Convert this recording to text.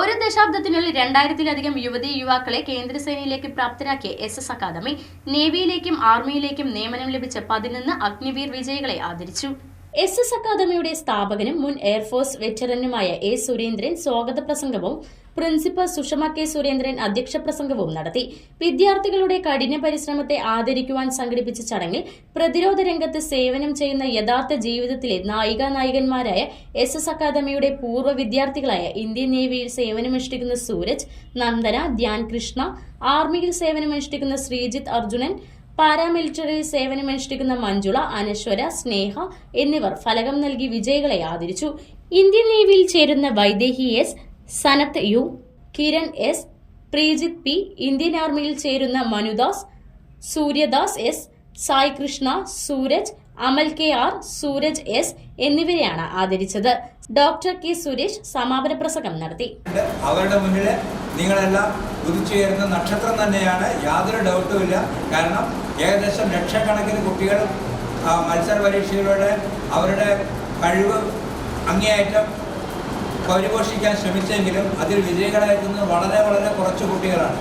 ഒരു ദശാബ്ദത്തിനുള്ളിൽ രണ്ടായിരത്തിലധികം യുവതി യുവാക്കളെ കേന്ദ്രസേനയിലേക്ക് പ്രാപ്തരാക്കിയ എസ് എസ് അക്കാദമി നേവിയിലേക്കും ആർമിയിലേക്കും നിയമനം ലഭിച്ച പതിനൊന്ന് അഗ്നിവീർ വിജയികളെ ആദരിച്ചു. എസ് എസ് അക്കാദമിയുടെ സ്ഥാപകനും മുൻ എയർഫോഴ്സ് വെറ്ററനുമായ എ സുരേന്ദ്രൻ സ്വാഗത പ്രസംഗവും പ്രിൻസിപ്പൽ സുഷമ കെ സുരേന്ദ്രൻ അധ്യക്ഷ പ്രസംഗവും നടത്തി. വിദ്യാർത്ഥികളുടെ കഠിന പരിശ്രമത്തെ ആദരിക്കുവാൻ സംഘടിപ്പിച്ച ചടങ്ങിൽ പ്രതിരോധ രംഗത്ത് സേവനം ചെയ്യുന്ന യഥാർത്ഥ ജീവിതത്തിലെ നായിക നായകന്മാരായ എസ് എസ് അക്കാദമിയുടെ പൂർവ വിദ്യാർത്ഥികളായ ഇന്ത്യൻ നേവിയിൽ സേവനമനുഷ്ഠിക്കുന്ന സൂരജ് നന്ദന ധ്യാൻ കൃഷ്ണ ആർമിയിൽ സേവനമനുഷ്ഠിക്കുന്ന ശ്രീജിത്ത് അർജുനൻ പാരാമിലിറ്ററിയിൽ സേവനമനുഷ്ഠിക്കുന്ന മഞ്ജുള അനശ്വര സ്നേഹ എന്നിവർ ഫലകം നൽകി വിജയികളെ ആദരിച്ചു ഇന്ത്യൻ നേവിയിൽ ചേരുന്ന Vaidehi S Sanath U Kiran S Preejith P Indian ആർമിയിൽ ചേരുന്ന Manudas Suryadas S Sai Krishna Sooraj Amal K R Sooraj S എന്നിവരെയാണ് ആദരിച്ചത് ഡോക്ടർ കെ സുരേഷ് സമാപന പ്രസംഗം നടത്തി. അവരുടെ മുന്നിൽ നിങ്ങളെല്ലാം ഉദിച്ചുയരുന്ന നക്ഷത്രം തന്നെയാണ് യാതൊരു ഡൗട്ടുമില്ല കാരണം ഏകദേശം ലക്ഷക്കണക്കിന് കുട്ടികൾ മത്സര പരീക്ഷയിലൂടെ അവരുടെ കഴിവ് അങ്ങേയറ്റം പരിപോഷിക്കാൻ ശ്രമിച്ചെങ്കിലും അതിൽ വിജയികളായിരുന്നത് വളരെ വളരെ കുറച്ച് കുട്ടികളാണ്.